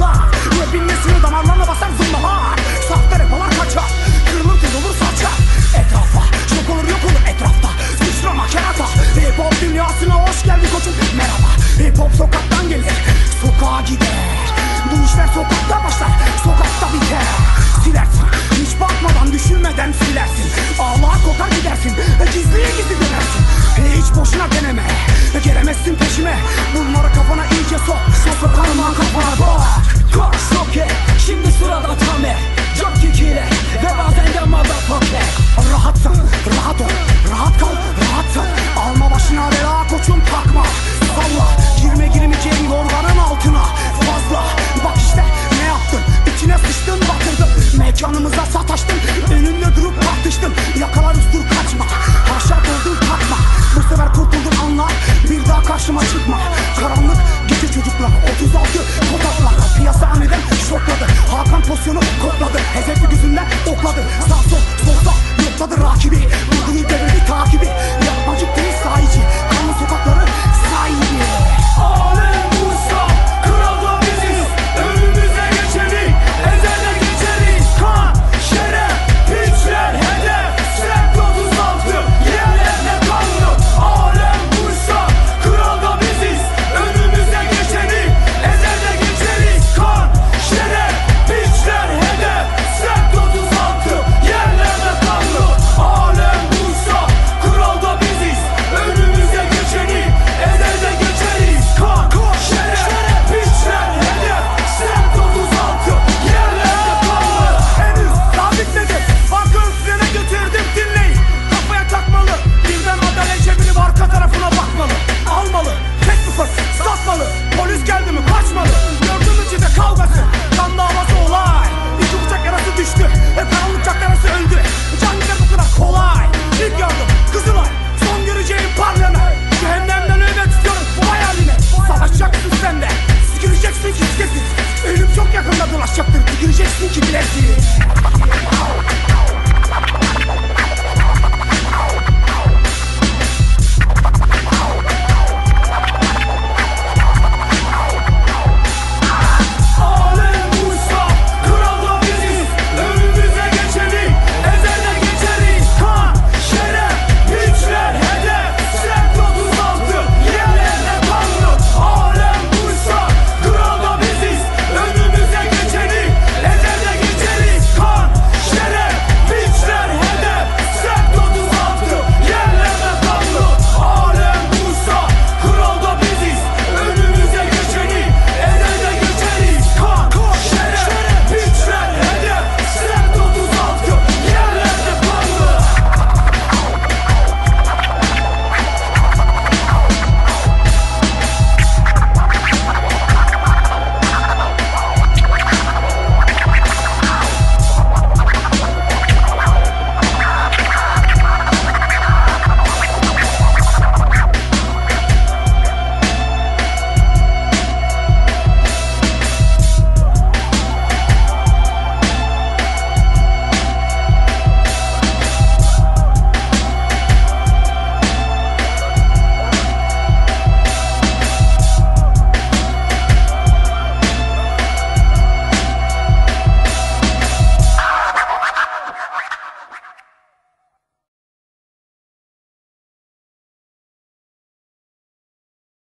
başlar Rapin nesini damarlarına basar zımbalar Sahte rapalar kaçar. Kırılır tez olur saçar. Etrafa şok olur yok olur etrafta. Sıçrama kerata Hip hop dünyasına hoş geldin koçum. Merhaba. Hip hop sokaktan gelir. Sokağa gider. Bu işler sokakta başlar. Sokakta biter. Bir daha karşıma çıkma. Karanlık gece çocuklar 36 kotaklar Piyasa aniden şokladı. Hakan pozisyonu kokladı Hezefi gözünden okladı. Sağ sol solda yokladı. Rakibi olacaktır Dikileceksin ki bilekliği